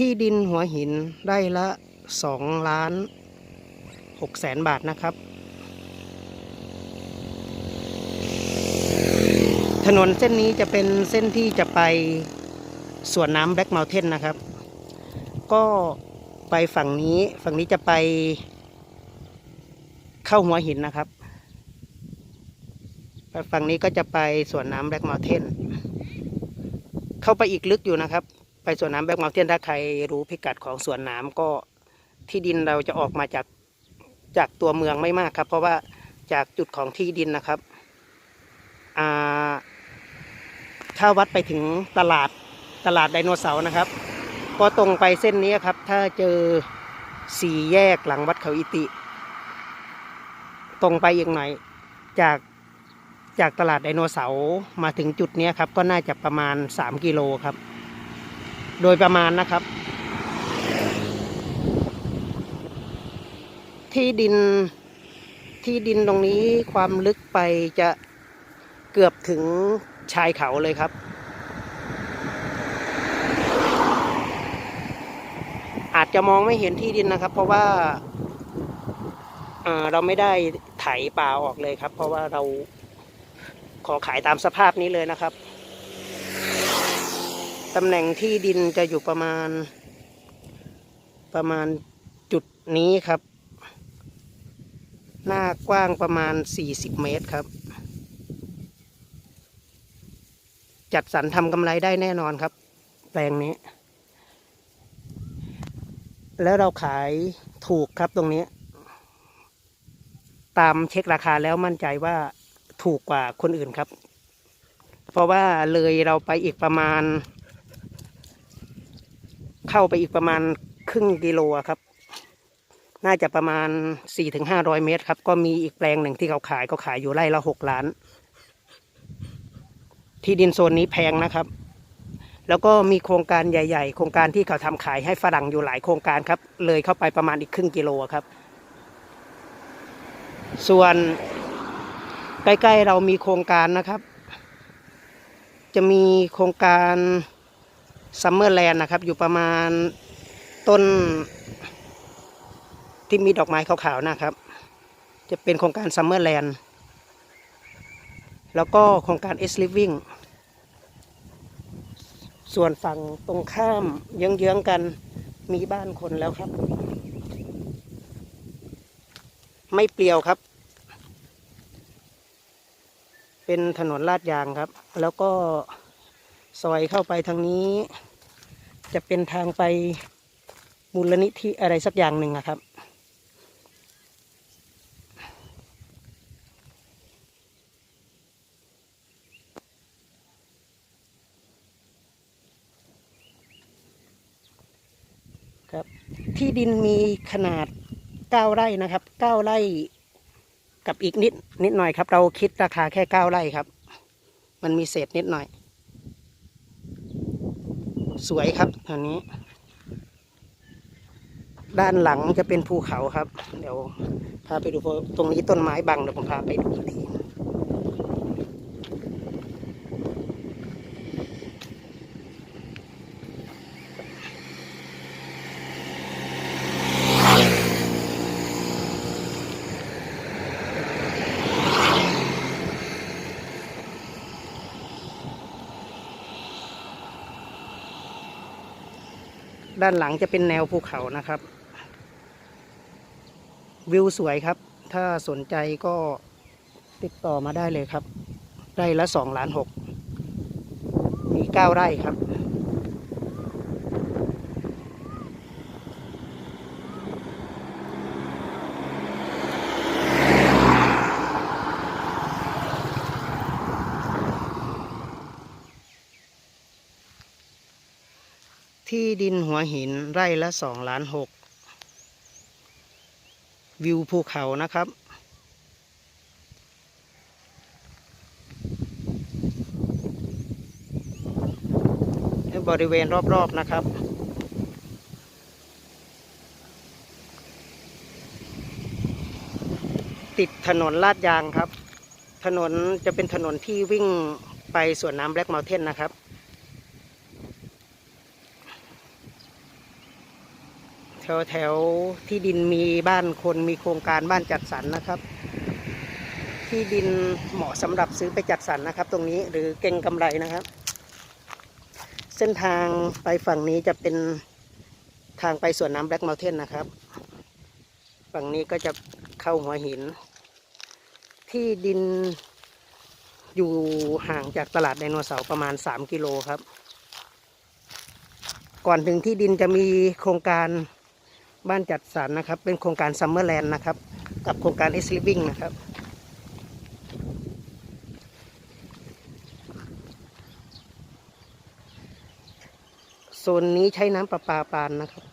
ที่ดินหัวหินไร่ละสองล้านหกแสนบาทนะครับ ถนนเส้นนี้จะเป็นเส้นที่จะไปสวนน้ำแบล็กเมลเทนนะครับ ก็ไปฝั่งนี้ฝั่งนี้จะไปเข้าหัวหินนะครับไปฝั่งนี้ก็จะไปสวนน้ำแบล็กเมลเทนเข้าไปอีกลึกอยู่นะครับ ไปสวนน้ำแบล็กเมลเทนถ้าใครรู้พิกัดของสวนน้ำก็ที่ดินเราจะออกมาจากจากตัวเมืองไม่มากครับ เพราะว่าจากจุดของที่ดินนะครับ อ่า ถ้าวัดไปถึงตลาดตลาดไดโนเสาร์นะครับ ก็ตรงไปเส้นนี้ครับ ถ้าเจอสี่แยกหลังวัดเขาอิติ ตรงไปอีกหน่อยจากจากตลาดไดโนเสาร์มาถึงจุดนี้ครับ ก็น่าจะประมาณ 3 กิโลครับ โดยประมาณนะครับ ที่ดินที่ดินตรงนี้ความลึกไปจะเกือบถึง ชายเขาเลยครับ อาจจะมองไม่เห็นที่ดินนะครับ เพราะว่าเราไม่ได้ไถป่าออกเลยครับ เพราะว่าเราขอขายตามสภาพนี้เลยนะครับตำแหน่งที่ดินจะอยู่ประมาณ ประมาณจุดนี้ครับ หน้ากว้างประมาณ 40 เมตรครับ จัดสรรทำกำไรได้แน่นอนครับ แปลงนี้ แล้วเราขายถูกครับตรงนี้ ตามเช็คราคาแล้วมั่นใจว่าถูกกว่าคนอื่นครับ เพราะว่าเลยเราไปอีกประมาณ เข้าไปอีกประมาณครึ่งกิโลครับ น่าจะประมาณ 4-500 เมตรครับ ก็มีอีกแปลงหนึ่งที่เขาขายก็ขายอยู่ไร่ละ 6 ล้าน ที่ดินโซนนี้แพงนะครับ แล้วก็มีโครงการใหญ่ ๆ โครงการที่เขาทำขายให้ฝรั่งอยู่หลายโครงการครับ เลยเข้าไปประมาณอีกครึ่งกิโลครับ ส่วนใกล้ๆเรามีโครงการนะครับ จะมีโครงการซัมเมอร์แลนด์นะครับ อยู่ประมาณต้นที่มีดอกไม้ขาวๆนะครับ จะเป็นโครงการซัมเมอร์แลนด์แล้วก็โครงการ S Living ส่วนฝั่งตรงข้ามเยื้องๆกันมีบ้านคนแล้วครับ ไม่เปลี่ยวครับ เป็นถนนลาดยางครับ แล้วก็ซอยเข้าไปทางนี้ จะเป็นทางไปมูลนิธิอะไรสักอย่างหนึ่งอะครับ ครับ ที่ดินมีขนาด 9 ไร่นะครับ 9 ไร่กับอีกนิดนิดหน่อยครับ เราคิดราคาแค่ 9 ไร่ครับ มันมีเศษนิดหน่อย สวยครับแถวนี้ ด้านหลังจะเป็นภูเขาครับ เดี๋ยวพาไปดูตรงนี้ต้นไม้บังเดี๋ยวผมพาไปดู ด้านหลังจะเป็นแนวภูเขานะครับ วิวสวยครับ ถ้าสนใจก็ติดต่อมาได้เลยครับไร่ละสองล้านหกมีเก้าไร่ครับ ที่ดินหัวหินไร่ละสองล้านหกวิวภูเขานะครับ บริเวณรอบ ๆ นะครับ ติดถนนลาดยางครับ ถนนจะเป็นถนนที่วิ่งไปสวนน้ำแบล็กเมลเทนนะครับ แถวแถวที่ดินมีบ้านคนมีโครงการบ้านจัดสรรนะครับ ที่ดินเหมาะสำหรับซื้อไปจัดสรรนะครับ ตรงนี้หรือเก่งกำไรนะครับ เส้นทางไปฝั่งนี้จะเป็นทางไปสวนน้ำแบล็กเมลเทนนะครับ ฝั่งนี้ก็จะเข้าหัวหิน ที่ดินอยู่ห่างจากตลาดไดโนเสาร์ประมาณ 3 กิโลครับ ก่อนถึงที่ดินจะมีโครงการ บ้านจัดสรรนะครับ เป็นโครงการซัมเมอร์แลนด์นะครับ กับโครงการ i s Living นะครับ โซนนี้ใช้น้ำประปาปานนะครับ